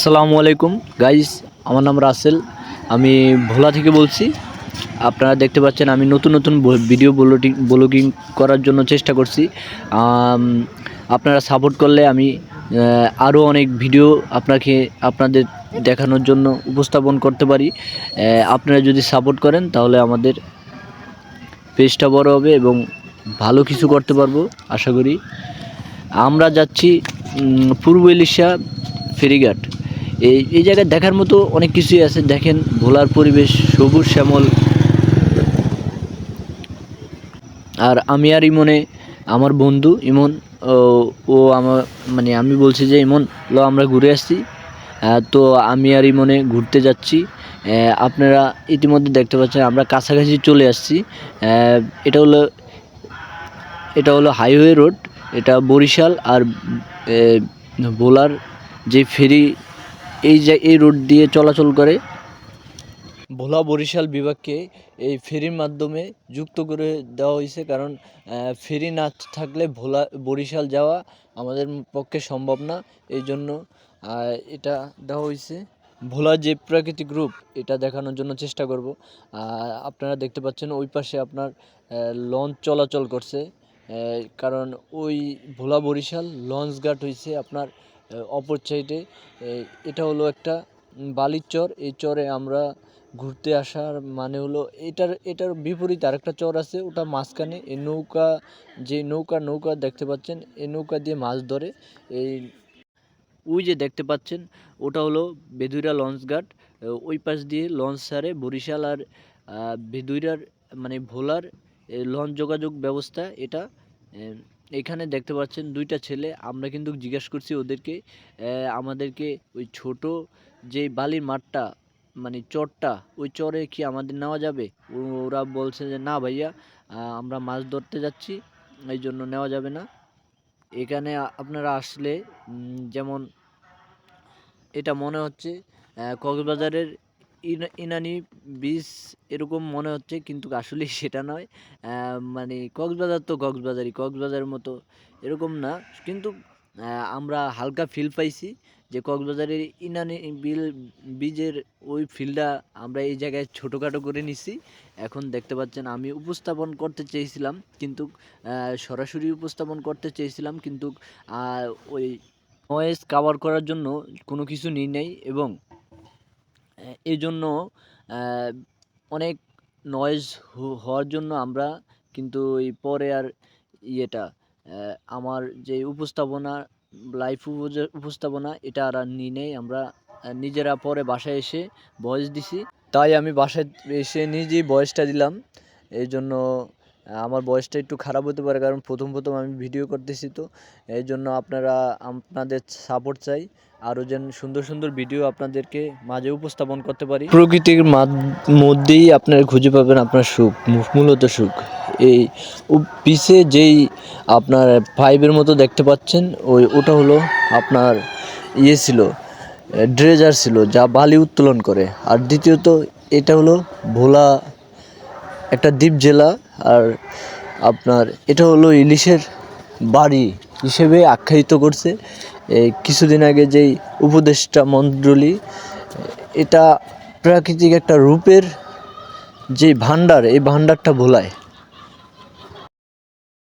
আসসালামু আলাইকুম। গাইজ আমার নাম রাসেল। আমি ভোলা থেকে বলছি। আপনারা দেখতে পাচ্ছেন আমি নতুন নতুন ভিডিও ব্লগিং ব্লগিং করার জন্য চেষ্টা করছি। আপনারা সাপোর্ট করলে আমি আরও অনেক ভিডিও আপনাকে, আপনাদের দেখানোর জন্য উপস্থাপন করতে পারি। আপনারা যদি সাপোর্ট করেন, তাহলে আমাদের পেজটা বড় হবে এবং ভালো কিছু করতে পারব, আশা করি। আমরা যাচ্ছি পূর্ব এলিশা ফেরিঘাট। এই এই জায়গায় দেখার মতো অনেক কিছুই আছে। দেখেন, ভোলার পরিবেশ, সবুজ শ্যামল। আর আমি আর ইমনে, আমার বন্ধু ইমন, ও আমার মানে আমি বলছি যে, ইমন, ল, আমরা ঘুরে আসছি। তো আমি আর ইমনে ঘুরতে যাচ্ছি। আপনারা ইতিমধ্যে দেখতে পাচ্ছেন, আমরা কাছাকাছি চলে আসছি। এটা হলো এটা হলো হাইওয়ে রোড, এটা বরিশাল আর ভোলার যে ফেরি এই যে এই রোড দিয়ে চলাচল করে। ভোলা বরিশাল বিভাগকে এই ফেরির মাধ্যমে যুক্ত করে দেওয়া হয়েছে কারণ ফেরি না থাকলে ভোলা, বরিশাল যাওয়া আমাদের পক্ষে সম্ভব না। এই জন্য এটা দেওয়া হয়েছে। ভোলা যে প্রাকৃতিক রূপ, এটা দেখানোর জন্য চেষ্টা করব। আপনারা দেখতে পাচ্ছেন ওই পাশে আপনার লঞ্চ চলাচল করছে। কারণ ওই ভোলা বরিশাল লঞ্চ ঘাট হয়েছে আপনার অপর সাইডে এটা হলো একটা বালির চর। এই চরে আমরা ঘুরতে আসার মানে হলো এটার এটার বিপরীত আরেকটা চর আছে, ওটা মাঝখানে। এই নৌকা, যে নৌকা নৌকা দেখতে পাচ্ছেন, এই নৌকা দিয়ে মাছ ধরে। এই ওই যে দেখতে পাচ্ছেন, ওটা হলো বেদুইরা লঞ্চ ঘাট ওই পাশ দিয়ে লঞ্চ ছাড়ে বরিশাল আর বেদুইরার মানে ভোলার লঞ্চ যোগাযোগ ব্যবস্থা, এটা এখানে দেখতে পাচ্ছেন দুইটা ছেলে। আমরা কিন্তু জিজ্ঞেস করছি ওদেরকে আমাদেরকে ওই ছোট যে বালির মাঠটা মানে চরটা, ওই চরে কি আমাদের নেওয়া যাবে? ওরা বলছে যে, না ভাইয়া আমরা মাছ ধরতে যাচ্ছি, এই জন্য নেওয়া যাবে না। এখানে আপনারা আসলে যেমন এটা মনে হচ্ছে কক্সবাজারের ইনানি বীজ এরকম মনে হচ্ছে কিন্তু আসলে সেটা নয়। মানে কক্সবাজার তো কক্সবাজারই, কক্সবাজারের মতো এরকম না। কিন্তু আমরা হালকা ফিল পাইছি যে কক্সবাজারের ইনানি বিল, বীজের ওই ফিলটা আমরা এই জায়গায় ছোটোখাটো করে নিছি। এখন দেখতে পাচ্ছেন আমি উপস্থাপন করতে চেয়েছিলাম কিন্তু সরাসরি উপস্থাপন করতে চেয়েছিলাম কিন্তু ওই নয়েজ কাভার করার জন্য কোনো কিছু নিই নাই এবং এই জন্য অনেক নয়েজ হওয়ার জন্য আমরা কিন্তু এই পরে আর ইয়েটা আমার যে উপস্থাপনা লাইভ উপস্থাপনা, এটা আর আর নিই আমরা নিজেরা পরে বাসায় এসে ভয়েস দিছি। তাই আমি বাসায় এসে নিজেই ভয়েসটা দিলাম। এই জন্য আমার বয়সটা একটু খারাপ হতে পারে, কারণ প্রথম প্রথম আমি ভিডিও করতেছি তো। এই জন্য আপনারা, আপনাদের সাপোর্ট চাই। আরও যেন সুন্দর সুন্দর ভিডিও আপনাদেরকে মাঝে উপস্থাপন করতে পারি। প্রকৃতির মাধ- মধ্যেই আপনারা খুঁজে পাবেন আপনার সুখ মূলত সুখ। এই পিছে যেই আপনার পাইপের মতো দেখতে পাচ্ছেন, ওই, ওটা হলো আপনার ইয়ে ছিল ড্রেজার ছিল, যা বালি উত্তোলন করে। আর দ্বিতীয়ত, এটা হলো ভোলা একটা দ্বীপ জেলা আর আপনার এটা হলো ইলিশের বাড়ি হিসেবে আখ্যায়িত করছে। কিছুদিন আগে যেই উপদেষ্টা মণ্ডলী এটা প্রাকৃতিক একটা রূপের যে ভাণ্ডার, এই ভাণ্ডারটা ভোলায়।